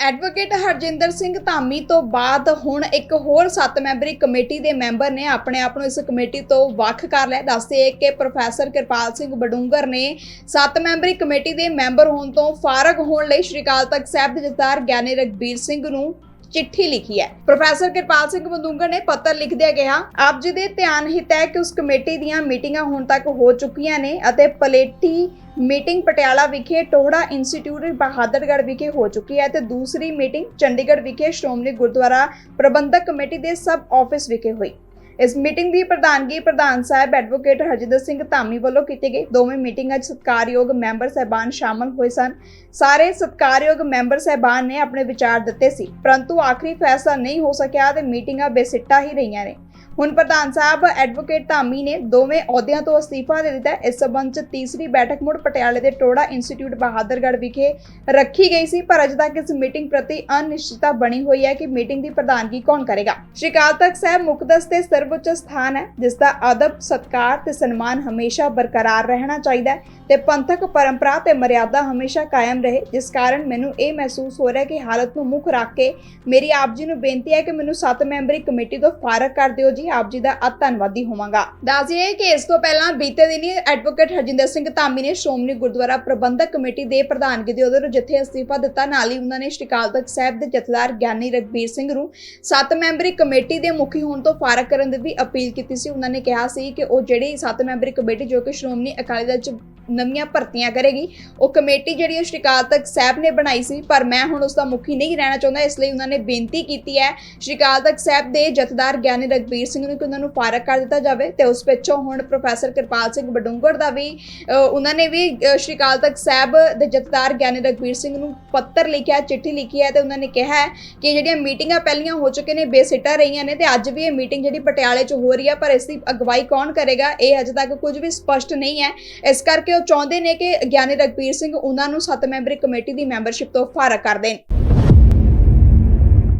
Advocate Harjinder Singh Dhami ਤੋਂ ਬਾਅਦ ਹੁਣ ਇੱਕ ਹੋਰ 7 ਮੈਂਬਰੀ ਕਮੇਟੀ ਦੇ ਮੈਂਬਰ ਨੇ ਆਪਣੇ ਆਪ ਨੂੰ ਇਸ ਕਮੇਟੀ ਤੋਂ ਵੱਖ ਕਰ ਲਿਆ। ਦੱਸਦੇ ਕਿ ਪ੍ਰੋਫੈਸਰ ਕਿਰਪਾਲ ਸਿੰਘ ਬਡੂੰਗਰ ਨੇ 7 ਮੈਂਬਰੀ ਕਮੇਟੀ ਦੇ ਮੈਂਬਰ ਹੋਣ ਤੋਂ ਫਾਰਗ ਹੋਣ ਲਈ ਸ਼੍ਰੀ ਅਕਾਲ ਤਖਤ ਸਾਹਿਬ ਦੇ ਜਥੇਦਾਰ ਗਿਆਨੀ ਰਗਬੀਰ ਸਿੰਘ ਨੂੰ ਚਿੱਠੀ ਲਿਖੀ ਹੈ। ਪ੍ਰੋਫੈਸਰ ਕਿਰਪਾਲ ਸਿੰਘ ਬਦੂੰਗਰ ਨੇ ਪੱਤਰ ਲਿਖਦਿਆਂ ਕਿਹਾ, ਆਪ ਜੀ ਦੇ ਧਿਆਨ ਹਿਤ ਹੈ ਕਿ ਉਸ ਕਮੇਟੀ ਦੀਆਂ ਮੀਟਿੰਗਾਂ ਹੁਣ ਤੱਕ ਹੋ ਚੁੱਕੀਆਂ ਨੇ ਅਤੇ ਪਲੇਟੀ ਮੀਟਿੰਗ ਪਟਿਆਲਾ ਵਿਖੇ ਟੋਹੜਾ ਇੰਸਟੀਚਿਊਟ ਬਹਾਦਰਗੜ੍ਹ ਵਿਖੇ ਹੋ ਚੁੱਕੀ ਹੈ ਤੇ ਦੂਸਰੀ ਮੀਟਿੰਗ ਚੰਡੀਗੜ੍ਹ ਵਿਖੇ ਸ਼੍ਰੋਮਣੀ ਗੁਰਦੁਆਰਾ ਪ੍ਰਬੰਧਕ ਕਮੇਟੀ ਦੇ ਸਬ ਆਫਿਸ ਵਿਖੇ ਹੋਈ। ਇਸ ਮੀਟਿੰਗ ਦੀ ਪ੍ਰਧਾਨਗੀ ਪ੍ਰਧਾਨ ਸਾਹਿਬ ਐਡਵੋਕੇਟ ਹਰਜਿੰਦਰ ਸਿੰਘ ਧਾਮੀ ਵੱਲੋਂ ਕੀਤੀ ਗਈ। ਦੋਵੇਂ ਮੀਟਿੰਗਾਂ 'ਚ ਸਤਿਕਾਰਯੋਗ ਮੈਂਬਰ ਸਹਿਬਾਨ ਸ਼ਾਮਲ ਹੋਏ ਸਨ। ਸਾਰੇ ਸਤਿਕਾਰਯੋਗ ਮੈਂਬਰ ਸਹਿਬਾਨ ਨੇ ਆਪਣੇ ਵਿਚਾਰ ਦਿੱਤੇ ਸੀ, ਪਰੰਤੂ ਆਖਰੀ ਫੈਸਲਾ ਨਹੀਂ ਹੋ ਸਕਿਆ ਤੇ ਮੀਟਿੰਗਾਂ ਬੇਸਿੱਟਾ ਹੀ ਰਹੀਆਂ ਨੇ। ਹੁਣ ਪ੍ਰਧਾਨ ਸਾਹਿਬ ਐਡਵੋਕੇਟ ਧਾਮੀ ਨੇ ਦੋਵੇਂ ਅਹੁਦਿਆਂ ਤੋਂ ਅਸਤੀਫਾ ਦੇ ਦਿੱਤਾ ਇਸ ਸਬੰਧ 'ਚ ਤੀਸਰੀ ਬੈਠਕ ਮੁੜ ਪਟਿਆਲੇ ਦੇ ਟੋੜਾ ਇੰਸਟੀਚਿਊਟ ਬਹਾਦਰਗੜ੍ਹ ਵਿਖੇ ਰੱਖੀ ਗਈ ਸੀ, ਪਰ ਅਜੇ ਤੱਕ ਇਸ ਮੀਟਿੰਗ ਪ੍ਰਤੀ ਅਨਿਸ਼ਚਿਤਤਾ ਬਣੀ ਹੋਈ ਹੈ ਕਿ ਮੀਟਿੰਗ ਦੀ ਪ੍ਰਧਾਨਗੀ ਕੌਣ ਕਰੇਗਾ? ਸ਼੍ਰੀ ਅਕਾਲ ਤਖਤ ਸਾਹਿਬ ਮੁਕਦਸ ਤੇ ਸਰਵਉੱਚ ਸਥਾਨ ਹੈ, ਜਿਸ ਦਾ ਅਦਬ, ਸਤਕਾਰ ਤੇ ਸਨਮਾਨ ਹਮੇਸ਼ਾ ਬਰਕਰਾਰ ਰਹਿਣਾ ਚਾਹੀਦਾ ਹੈ ਤੇ ਪੰਥਕ ਪਰੰਪਰਾ ਤੇ ਮਰਿਆਦਾ ਹਮੇਸ਼ਾ ਕਾਇਮ ਰਹੇ। ਜਿਸ ਕਾਰਨ ਮੈਨੂੰ ਇਹ ਮਹਿਸੂਸ ਹੋ ਰਿਹਾ ਕਿ ਹਾਲਤ ਨੂੰ ਮੁੱਖ ਰੱਖ ਕੇ ਮੇਰੀ ਆਪ ਜੀ ਨੂੰ ਬੇਨਤੀ ਹੈ ਕਿ ਮੈਨੂੰ 7 ਮੈਂਬਰੀ ਕਮੇਟੀ ਤੋਂ ਫਾਰਗ ਕਰ ਦਿਓ ਜੀ। ਆਪ ਜੀ ਦਾ ਅਤ ਧੰਨਵਾਦੀ ਹੋਵਾਂਗਾ। ਦੱਸਿਏ ਕਿ ਇਸ ਤੋਂ ਪਹਿਲਾਂ ਬੀਤੇ ਦਿਨੀ ਐਡਵੋਕੇਟ ਹਰਜਿੰਦਰ ਸਿੰਘ ਧਾਮੀ ਨੇ ਸ਼੍ਰੋਮਣੀ ਗੁਰਦੁਆਰਾ ਪ੍ਰਬੰਧਕ ਕਮੇਟੀ ਦੇ ਪ੍ਰਧਾਨਗੀ ਦੇ ਅਹੁਦੇ ਤੋਂ ਜਿੱਥੇ ਅਸਤੀਫਾ ਦਿੱਤਾ, ਨਾਲ ਹੀ ਉਹਨਾਂ ਨੇ ਸ਼੍ਰੀ ਅਕਾਲ ਤਖਤ ਸਾਹਿਬ ਦੇ ਜਥੇਦਾਰ ਗਿਆਨੀ ਰਗਬੀਰ ਸਿੰਘ ਨੂੰ ਸੱਤ ਮੈਂਬਰੀ ਕਮੇਟੀ ਦੇ ਮੁਖੀ ਹੋਣ ਤੋਂ ਫਾਰਗ ਕਰਨ ਦੀ ਵੀ ਅਪੀਲ ਕੀਤੀ ਸੀ। ਉਹਨਾਂ ਨੇ ਕਿਹਾ ਸੀ ਕਿ ਉਹ ਜਿਹੜੀ ਸੱਤ ਮੈਂਬਰੀ ਕਮੇਟੀ ਜੋ ਕਿ ਸ਼੍ਰੋਮਣੀ ਅਕਾਲੀ ਦਲ ਚ ਨਵੀਆਂ ਭਰਤੀਆਂ ਕਰੇਗੀ। ਉਹ ਕਮੇਟੀ ਜਿਹੜੀ ਹੈ ਸ਼੍ਰੀ ਅਕਾਲ ਤਖਤ ਸਾਹਿਬ ਨੇ ਬਣਾਈ ਸੀ, ਪਰ ਮੈਂ ਹੁਣ ਉਸ ਦਾ ਮੁਖੀ ਨਹੀਂ ਰਹਿਣਾ ਚਾਹੁੰਦਾ, ਇਸ ਲਈ ਉਹਨਾਂ ਨੇ ਬੇਨਤੀ ਕੀਤੀ ਹੈ ਸ਼੍ਰੀ ਅਕਾਲ ਤਖਤ ਸਾਹਿਬ ਦੇ ਜਥੇਦਾਰ ਗਿਆਨੀ ਰਗਬੀਰ ਸਿੰਘ ਨੂੰ ਕਿ ਉਹਨਾਂ ਨੂੰ ਫਾਰਗ ਕਰ ਦਿੱਤਾ ਜਾਵੇ ਤੇ ਉਸ ਪਿੱਛੋਂ ਹੁਣ ਪ੍ਰੋਫੈਸਰ ਕਿਰਪਾਲ ਸਿੰਘ ਬਡੂੰਗਰ ਦਾ ਵੀ ਉਹਨਾਂ ਨੇ ਵੀ ਸ਼੍ਰੀ ਅਕਾਲ ਤਖਤ ਸਾਹਿਬ ਦੇ ਜਥੇਦਾਰ ਗਿਆਨੀ ਰਗਬੀਰ ਸਿੰਘ ਨੂੰ ਪੱਤਰ ਲਿਖਿਆ, ਚਿੱਠੀ ਲਿਖੀ ਹੈ ਤੇ ਉਹਨਾਂ ਨੇ ਕਿਹਾ ਹੈ ਕਿ ਜਿਹੜੀਆਂ ਮੀਟਿੰਗਾਂ ਪਹਿਲੀਆਂ ਹੋ ਚੁੱਕੇ ਨੇ, ਬੇਸਿੱਟਾ ਰਹੀਆਂ ਨੇ ਤੇ ਅੱਜ ਵੀ ਇਹ ਮੀਟਿੰਗ ਜਿਹੜੀ ਪਟਿਆਲੇ 'ਚ ਹੋ ਰਹੀ ਹੈ, ਪਰ ਇਸ ਦੀ ਅਗਵਾਈ ਕੌਣ ਕਰੇਗਾ, ਇਹ ਅਜੇ ਤੱਕ ਕੁਝ ਵੀ ਸਪਸ਼ਟ ਨਹੀਂ ਹੈ। ਇਸ ਕਰਕੇ ਚਾਹੁੰਦੇ ਨੇ ਕਿ ਗਿਆਨੀ ਰਗਬੀਰ ਸਿੰਘ ਉਹਨਾਂ ਨੂੰ ਸੱਤ ਮੈਂਬਰੀ ਕਮੇਟੀ ਦੀ ਮੈਂਬਰਸ਼ਿਪ ਤੋਂ ਫਾਰਗ ਕਰ ਦੇਣ।